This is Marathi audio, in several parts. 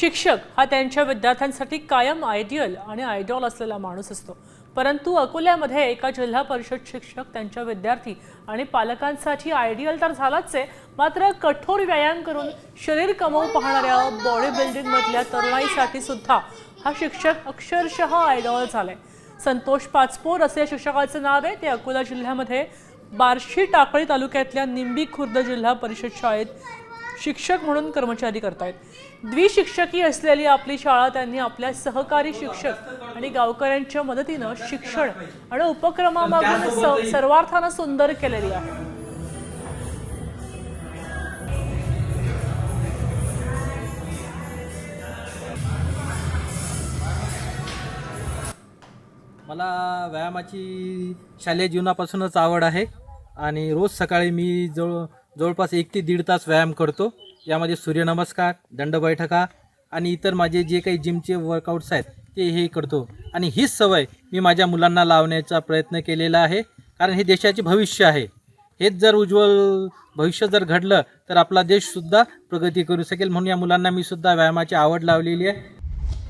शिक्षक हा त्यांच्या विद्यार्थ्यांसाठी कायम आयडियल आणि आयडॉल असलेला माणूस असतो. परंतु अकोल्यामध्ये एका जिल्हा परिषद शिक्षक त्यांच्या विद्यार्थी आणि पालकांसाठी आयडियल तर झालाच आहे मात्र कठोर व्यायाम करून शरीर कमवू पाहणाऱ्या बॉडी बिल्डिंग मधल्या तरुणाईसाठी सुद्धा हा शिक्षक अक्षरशः आयडॉल झालाय. संतोष पाचपोर असे या शिक्षकाचं नाव आहे. ते अकोला जिल्ह्यामध्ये बार्शी टाकळी तालुक्यातल्या निंबी खुर्द जिल्हा परिषद शाळेत शिक्षक म्हणून कर्मचारी करतायत. द्विशिक्षकी असलेली आपली शाळा त्यांनी आपल्या सहकारी शिक्षक आणि गावकऱ्यांच्या मदतीनं शिक्षण आणि उपक्रमामागून स- सर्वार्थानं सुंदर केलेली आहे. मला व्यायामाची शालेय जीवनापासूनच आवड आहे आणि रोज सकाळी मी जवळ जवळपास एक ते दीड तास व्यायाम करतो. यामध्ये सूर्यनमस्कार दंडबैठका आणि इतर माझे जे काही जिमचे वर्कआउट्स आहेत ते हे करतो. आणि हीच सवय मी माझ्या मुलांना लावण्याचा प्रयत्न केलेला आहे. कारण हे देशाचे भविष्य आहे. हेच जर उज्ज्वल भविष्य जर घडलं तर आपला देशसुद्धा प्रगती करू शकेल. म्हणून या मुलांना मी सुद्धा व्यायामाची आवड लावलेली आहे.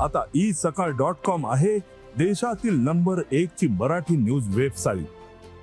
आता ई सकाळ डॉट कॉम आहे देशातील नंबर एक ची मराठी न्यूज वेबसाईट